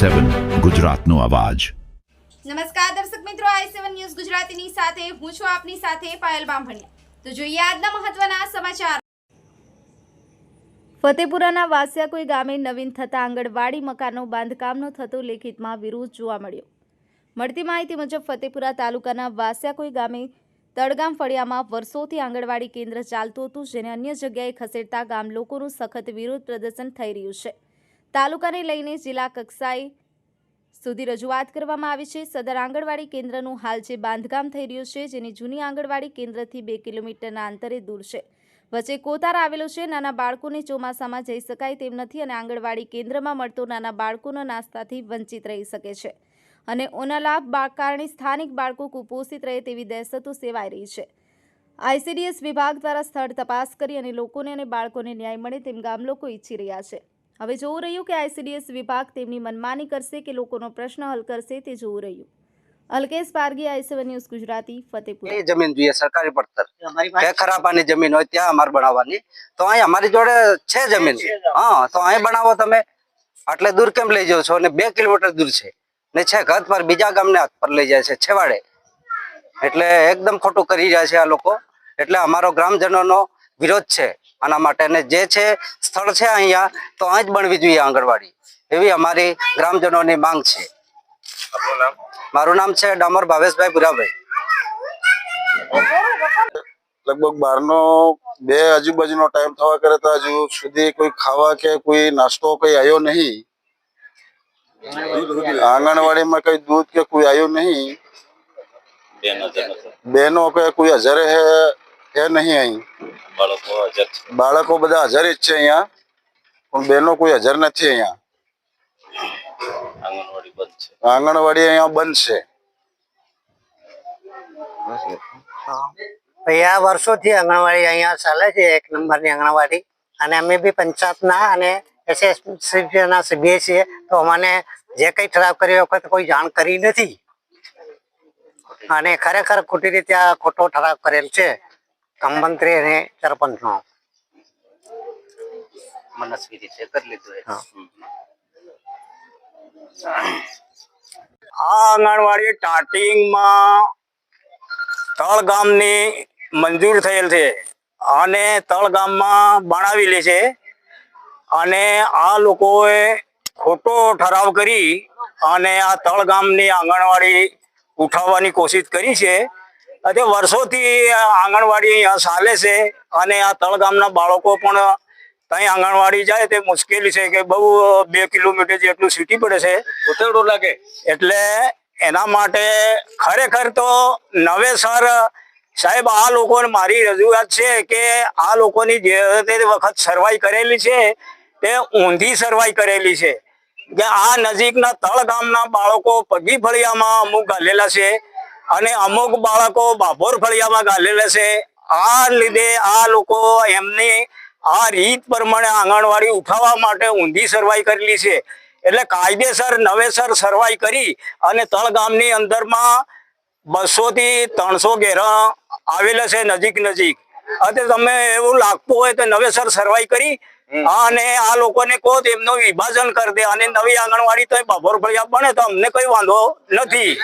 સેવન ગુજરાતનો અવાજ. નમસ્કાર દર્શક મિત્રો, આઈ સેવન ન્યૂઝ ગુજરાતીની સાથે હું છું આપની સાથે પાયલ બામભણિયા. તો જોઈએ આજના મહત્વના સમાચાર. ફતેપુરાના વાસિયાકોઈ ગામે નવીન થતા આંગણવાડી મકાનો બાંધકામનો થતો લેખિતમાં વિરોધ જોવા મળ્યો. મળતી માહિતી મુજબ ફતેપુરા તાલુકાના વાસિયાકોઈ ગામે તળગામ ફળિયામાં વર્ષોથી આંગણવાડી કેન્દ્ર ચાલતું હતું, જેને અન્ય જગ્યાએ ખસેડતા ગામ લોકોનું સખત વિરોધ પ્રદર્શન થઈ રહ્યું છે. તાલુકાને લઈને જિલ્લા કક્ષાએ સુધી રજૂઆત કરવામાં આવી છે. સદર આંગણવાડી કેન્દ્રનું હાલ જે બાંધકામ થઈ રહ્યું છે, જેની જૂની આંગણવાડી કેન્દ્રથી બે કિલોમીટરના અંતરે દૂર છે. વચ્ચે કોતાર આવેલો છે. નાના બાળકોને ચોમાસામાં જઈ શકાય તેમ નથી અને આંગણવાડી કેન્દ્રમાં મળતો નાના બાળકોના નાસ્તાથી વંચિત રહી શકે છે અને ઓના લાભ કારણે સ્થાનિક બાળકો કુપોષિત રહે તેવી દહેશતો સેવાઈ રહી છે. આઈસીડીએસ વિભાગ દ્વારા સ્થળ તપાસ કરી અને લોકોને અને બાળકોને ન્યાય મળે તેમ ગામ લોકો ઈચ્છી રહ્યા છે. હવે જોવું રહ્યું કે આઈસીડીએસ વિભાગ તેમની મનમાની કરશે કે લોકોનો પ્રશ્ન હલ કરશે તે જોવું રહ્યું. Alkesh Pargi I news Gujarati Fatepur. એ જમીન જોઈએ સરકારી પડતર. કે ખરાબાની જમીન હોય ત્યાં અમારે બનાવવાની. તો અહીં અમારી જોડે છે જમીન. હા તો અહીં બનાવો તમે. આટલે દૂર કેમ લઈ જાઓ છો? અને બે કિલોમીટર દૂર છે. ને છે ઘર પર બીજા ગામને હાથ પર લઈ જાય છે છેવાડે. એટલે એકદમ ખોટું કરી રહ્યા છે આ લોકો. એટલે અમારો ગ્રામજનોનો વિરોધ છે. આના માટે ને જે છે સ્થળ છે અહીંયા તો અહીં જ બનવી જોઈએ આંગણવાડી. એવી અમારી ગ્રામજનોની માંગ છે. મારું નામ છે ડામર ભાવેશભાઈ ભુરાભાઈ લગભગ બારનો બે આજુબાજુનો ટાઈમ થવા કરે તો હજુ સુધી કોઈ ખાવા કે કોઈ નાસ્તો કઈ આવ્યો નહીં. આંગણવાડીમાં કઈ દૂધ કે કોઈ આવ્યું નહીં. બેનો કે કોઈ હજારે હે નહીં અહીં. બાળકો બધા હાજર જ છે અહીંયા. પણ બહેનો કોઈ હાજર નથી અહીંયા. આંગણવાડી અહીંયા બંધ છે. આ વર્ષોથી આંગણવાડી અહીંયા ચાલે છે એક નંબરની આંગણવાડી. અને અમે બી પંચાયતના અને એસએસસીના સભ્ય છીએ. તો અમને જે કંઈ ઠરાવ કર્યો વખત કોઈ જાણ કરી નથી. અને ખરેખર ખોટી રીતે આ ખોટો ઠરાવ કરેલ છે. મંત્રી અને સરપંચનો મનસ્વી રીતે કરી લીધું એ. આ આંગણવાડી સ્ટાર્ટિંગમાં તળ ગામની મંજૂર થયેલ છે. અને તળ ગામમાં બનાવેલી છે. અને આ લોકોએ ખોટો ઠરાવ કરી અને આ તળ ગામની આંગણવાડી ઉઠાવવાની કોશિશ કરી છે. અને વર્ષોથી આંગણવાડી અહીંયા ચાલે છે અને આ તળગામના બાળકો પણ ત્યાં આંગણવાડી જાય તે મુશ્કેલી છે કે બહુ બે કિલોમીટર જેટલું સિટી પડે છે. લાગે? એટલે એના માટે ખરેખર તો નવેસર સાહેબ આ લોકોને મારી રજૂઆત છે કે આ લોકોની જે તે વખત સરવાઈ કરેલી છે તે ઊંધી સરવાઈ કરેલી છે. કે આ નજીકના તળ ગામના બાળકો પગી ફળિયામાં અમુક ગાલેલા છે. અને અમુક બાળકો બાભોર ફળિયામાં ગાલેલા છે. આ લીધે આ લોકો એમની આ રીત પ્રમાણે આંગણવાડી ઉઠાવવા માટે ઊંધી સર્વાઈ કરેલી છે. એટલે કાયદેસર, નવેસર સર્વાઈ કરી અને તળગામની અંદરમાં બસો થી ત્રણસો ઘેરા આવેલા છે નજીક નજીક. અને તમે એવું લાગતું હોય તો નવેસર સર્વાઈ કરી અને આ લોકોને કહો તો એમનું વિભાજન કરી દે અને નવી આંગણવાડી તો બાભોર ફળિયા બને તો અમને કઈ વાંધો નથી.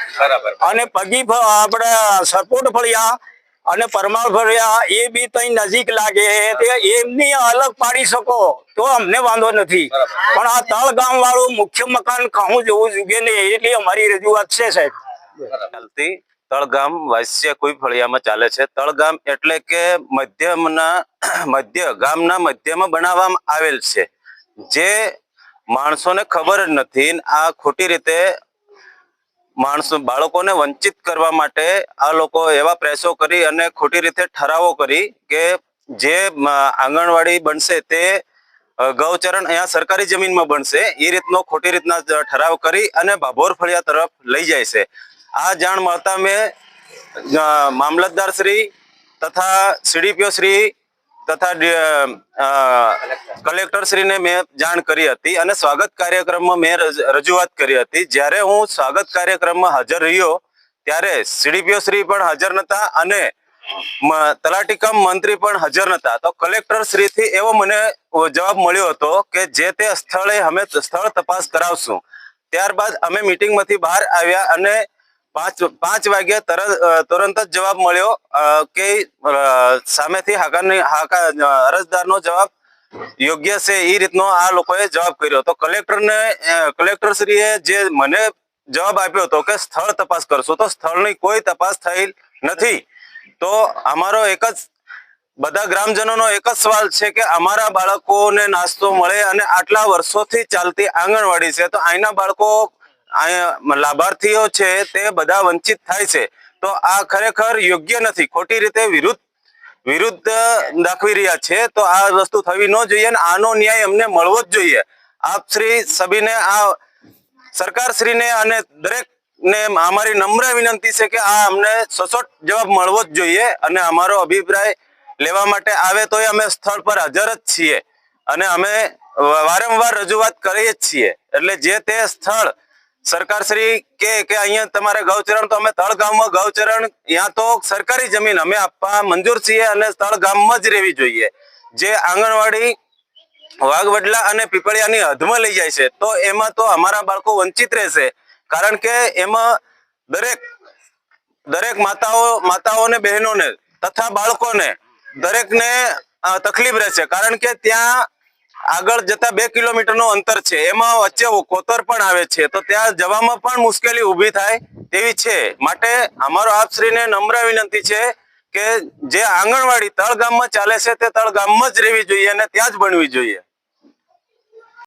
અને પગી આપણે સરપોટ ફળિયા અને પરમાર ફળિયા એ બી તઈ નજીક લાગે તે એમની અલગ પાડી શકો તો અમને વાંધો નથી. પણ આ તળ ગામ વાળું મુખ્ય મકાન કહું જવું જોઈએ ને એટલી અમારી રજૂઆત છે સાહેબ. તળગામ વાસ્ય કોઈ ફળિયામાં ચાલે છે. તળગામ એટલે કે મધ્યમના, મધ્ય, ગામના મધ્યમાં બનાવવામાં આવેલ છે. જે માણસોને ખબર જ નથી આ ખોટી રીતે માણસો, બાળકોને વંચિત કરવા માટે આ લોકો એવા પ્રયાસો કરી અને ખોટી રીતે ઠરાવો કરી કે જે આંગણવાડી બનશે તે ગૌચરણ અહીંયા સરકારી જમીનમાં બનશે. એ રીતનો ખોટી રીતના ઠરાવ કરી અને ભાભોર ફળિયા તરફ લઈ જાય છે. આ જાણ મળતા મેં મામલતદાર શ્રી તથા સીડીપીઓ શ્રી તથા કલેક્ટરશ્રીને કલેક્ટર શ્રીને મેં જાણ કરી હતી અને સ્વાગત કાર્યક્રમમાં મેં રજ- રજૂઆત કરી હતી. જ્યારે હું સ્વાગત કાર્યક્રમમાં હાજર રહ્યો, ત્યારે સીડીપીઓ શ્રી પણ હાજર નતા અને તલાટીકમ મંત્રી પણ હાજર નતા. તો કલેક્ટર શ્રીથી એવો મને જવાબ મળ્યો હતો કે જે તે સ્થળે અમે સ્થળ તપાસ કરાવશું. ત્યારબાદ અમે મિટિંગમાંથી બહાર આવ્યા અને પાંચ પાંચ વાગ્યે તરત તુરંત જ જવાબ મળ્યો કે સામેથી હાકારની, હાકા અરજદારનો જવાબ યોગ્ય છે, એ રીતનો આ લોકોએ જવાબ કર્યો. તો કલેક્ટરને કલેક્ટરશ્રીએ જે મને જવાબ આપ્યો હતો કે સ્થળ તપાસ કરશો, તો સ્થળની કોઈ તપાસ થઈ નથી. તો અમારો એક જ, બધા ગ્રામજનોનો એક જ સવાલ છે કે અમારા બાળકોને નાસ્તો મળે અને આટલા વર્ષોથી ચાલતી આંગણવાડી છે, તો અહીંના બાળકો લાભાર્થીઓ છે તે બધા વંચિત થાય છે. તો આ ખરેખર યોગ્ય નથી. ખોટી રીતે વિરુદ્ધ વિરુદ્ધ દાખવી રહ્યા છે. તો આ વસ્તુ થવી ન જોઈએ અને આનો ન્યાય અમને મળવો જ જોઈએ. આપ શ્રી સભીને આ સરકાર શ્રીને અને દરેક ને અમારી નમ્ર વિનંતી છે કે આ અમને સચોટ જવાબ મળવો જ જોઈએ અને અમારો અભિપ્રાય લેવા માટે આવે તો અમે સ્થળ પર હાજર જ છીએ. અને અમે વારંવાર રજૂઆત કરીએ જ છીએ. એટલે જે તે સ્થળ સરકાર શ્રી કે કે અહીંયા તમારે ગૌચરણ, તો અમે તળ ગામમાં ગૌચરણ ત્યાં તો સરકારી જમીન અમે આપવા મંજૂર છીએ અને તળ ગામમાં જ રહેવી જોઈએ. જે આંગણવાડી, વાઘવડલા અને પીપળિયાની હદમાં લઈ જાય છે, તો એમાં તો અમારા બાળકો વંચિત રહેશે. કારણ કે એમાં દરેક દરેક માતાઓ, માતાઓને, બહેનોને તથા બાળકોને દરેકને તકલીફ રહેશે. કારણ કે ત્યાં આગળ જતા બે કિલોમીટરનું અંતર છે. એમાં વચ્ચે કોતર પણ આવે છે. તો ત્યાં જવામાં પણ મુશ્કેલી ઊભી થાય તેવી છે. માટે અમારો આપશ્રીને નમ્ર વિનંતી છે કે જે આંગણવાડી તળ ગામમાં ચાલે છે તે તળ ગામમાં જ રહેવી જોઈએ અને ત્યાં જ ભણવી જોઈએ.